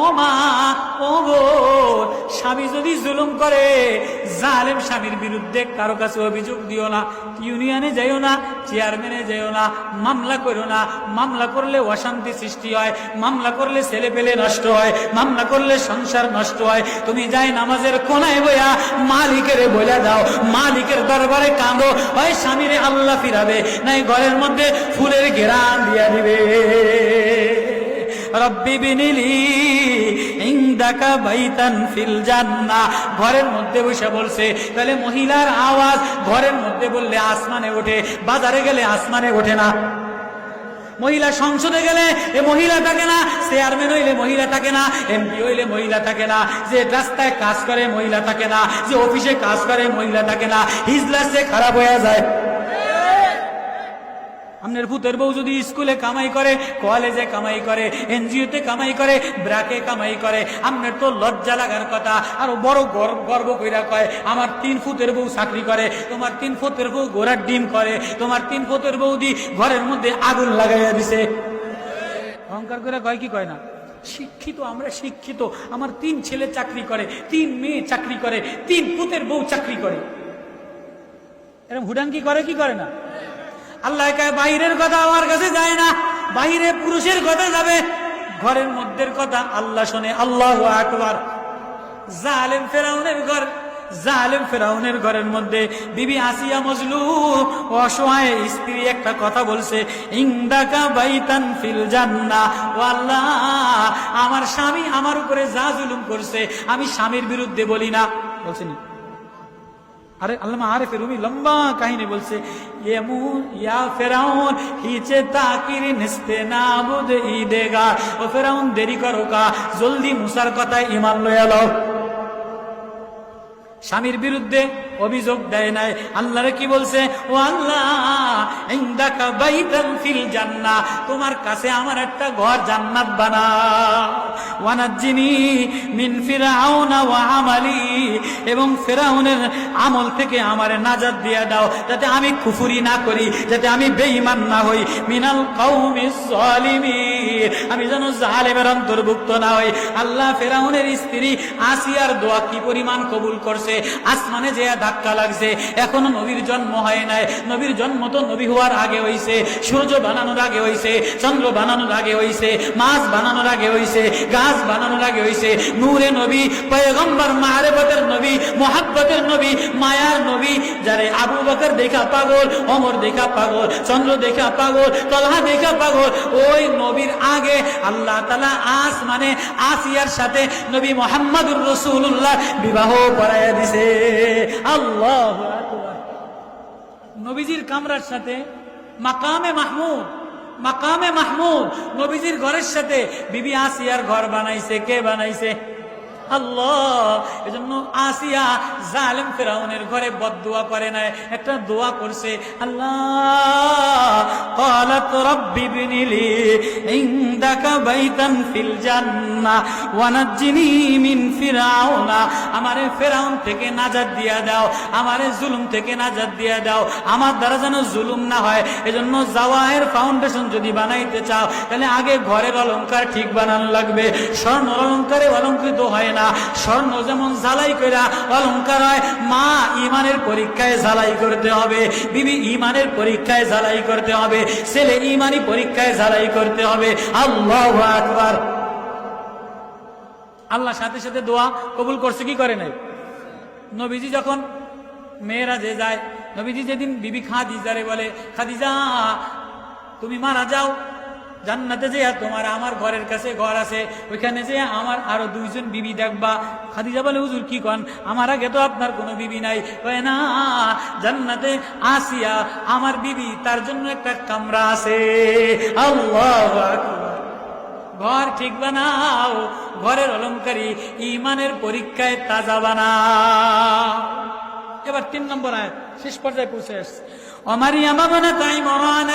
ও মা, ও স্বামী যদি জুলুম করে, জালেম স্বামীর বিরুদ্ধে কারও কাছে অভিযোগ দিও না, ইউনিয়নে যাইও না, চেয়ারম্যানে যাইও না, মামলা করো না। মামলা করলে অশান্তি সৃষ্টি হয়, মামলা করলে ছেলে পেলে নষ্ট হয়, মামলা করলে সংসার নষ্ট হয়। তুমি যাই নামাজের কোনায় বইয়া মালিকের বলে দাও, মালিকের দরবারে কাঁদো হয় স্বামীরে আল্লাহ ফিরাবে, নাই ঘরের মধ্যে ফুলের ঘেরান দিয়া দিবে। ঘরের মধ্যে বসে বলছে, তাহলে মহিলার আওয়াজ ঘরের মধ্যে বললে আসমানে ওঠে, বাজারে গেলে আসমানে ওঠে না। মহিলা সংসদে গেলে এ মহিলা থাকে না, চেয়ারম্যান হইলে মহিলা থাকে না এমপি হইলে মহিলা থাকে না, যে রাস্তায় কাজ করে মহিলা থাকে না, যে অফিসে কাজ করে মহিলা থাকে না, হিজলাসে খারাপ হয়ে যায়। আপনার ভূতের বউ যদি স্কুলে কামাই করে, কলেজে কামাই করে, এনজিওতে কামাই করে, ব্রাকে কামাই করে আপনার তো লজ্জা লাগার কথা। আর বড় গর্ব গর্ব কইরা কয়, আমার তিন ফুতের বউ চাকরি করে, তোমার তিন ফুতের বউ গোড়ার ডিম করে, তোমার তিন ফুটের বৌদি ঘরের মধ্যে আগুন লাগাইয়া দিছে। অহংকার করে কয় কি কয় না? শিক্ষিত, আমরা শিক্ষিত। আমার তিন ছেলে চাকরি করে, তিন মেয়ে চাকরি করে, তিন পুতের বউ চাকরি করে। এরকম হুডান কি করে কি করে না? আল্লাহ কয়, বাইরের কথা আমার কাছে যায় না, বাইরে পুরুষের কথা যাবে। ঘরের মধ্যের কথা আল্লাহ শোনে, আল্লাহ আকবার। জালেম ফেরাউনের ঘর, জালেম ফেরাউনের ঘরের মধ্যে বিবি আসিয়া মজলু অসহায় স্ত্রী একটা কথা বলছে, ইন্দাকা বাইতান ফিল জান্না ও আল্লাহ, আমার স্বামী আমার উপরে যা জুলুম করছে, আমি স্বামীর বিরুদ্ধে বলি না। বলছেন আরে আল্লামা আরে ফেরুমি লম্বা কাহিনী বলছে ইয়া ফেরাউন ও ফেরাউন, দেরি করো কা, জলদি ইমান স্বামীর বিরুদ্ধে অভিযোগ দেয় নাই। আল্লাহরে কি বলছে? ও আল্লাহ জান্নাহ, তোমার কাছে আমার একটা ঘর জান্নাত ওয়ানাজ্জিনি মিন ফিরাউনা এবং ফেরাউনের আমল থেকে আমার নাজাত দিয়া দাও, যাতে আমি কুফুরি না করি, যাতে আমি বেঈমান না হই। মিনাল জালিমিন আমি যেন জালেমের অন্তর্ভুক্ত না হই। আল্লাহ ফেরাউনের স্ত্রী আসিয়ার দোয়া কি পরিমাণ কবুল করছে? আসমানে যে ধাক্কা লাগছে। এখনও নবীর জন্ম হয় নাই। নবীর জন্ম তো নবী হওয়ার আগে হইছে, সূর্য বানানোর আগে হইছে, চন্দ্র বানানোর আগে হইছে, মাছ বানানোর আগে হইছে, গাছ বানানোর আগে হইছে। নূরে নবী, পয়গম্বর মারেবতের নবী, মোহাব্বতের নবী, মায়ার নবী, যারে আবু বকর দেখা পাগল অমর দেখা পাগল, চন্দ্র দেখা পাগল, তলহা দেখা পাগল, ওই নবীর আগে আল্লাহ তালা আস মানে আসিয়ার সাথে নবী মোহাম্মদুর রসুল্লাহ বিবাহ করাইয়া দিছে। আল্লাহ নবীজির কামরার সাথে, মাকামে মাহমুদ মাকামে মাহমুদ, নবীজির ঘরের সাথে, বিবি আসিয়ার ঘর বানাইছে, কে বানাইছে? আল্লাহ এজন্য আসিয়া জালেম ফেরাউনের ঘরে বদদুয়া করে নাই একটা দোয়া করছে আল্লাহ قالت رب ابن لي عندك بيتا في الجنة ونجني من فرعون আমারে ফেরাউন থেকে নাজাত দিয়া দাও আমারে জুলুম থেকে নাজাত দিয়া দাও আমার দ্বারা যেন জুলুম না হয় এজন্য জাওয়াহের ফাউন্ডেশন যদি বানাইতে চাও তাহলে আগে ঘরের অলংকার ঠিক বানানো লাগবে স্বর্ণ অলংকারে অলঙ্কৃত হয় না, স্বর্ণ যেমন ঝালাই কইরা অলংকার হয় মা ইমানের পরীক্ষায় ঝালাই করতে হবে, বিবি ইমানের পরীক্ষায় ঝালাই করতে হবে, ছেলে ইমানি পরীক্ষায় ঝালাই করতে হবে। আল্লাহ আকবার। আল্লাহ সাথে সাথে দোয়া কবুল করছে, কি করে নাই? নবীজি যখন মেয়েরা যে যায়, নবীজি যেদিন বিবি খাদিজারে বলে, খাদিজা, তুমি মারা যাও। জান্নাতে যে তোমার আমার ঘরের কাছে ঘর আছে, ওইখানে যে আমার আরও দুইজন বিবি দেখবা। খাদিজা বলে, হুজুর, কি কন? আমার আগে তো আপনার কোনো বিবি নাই। কয়, না, জান্নাতে আসিয়া আমার বিবি, তার জন্য একটা কামরা আছে। ঘর ঠিক বানাও, ঘরের অলঙ্কারী ইমানের পরীক্ষায় তাজা বানাও। এবার তিন নম্বর আয় শেষ পর্যায়ে পৌঁছে আসছে। অমারি আমার তাই মরান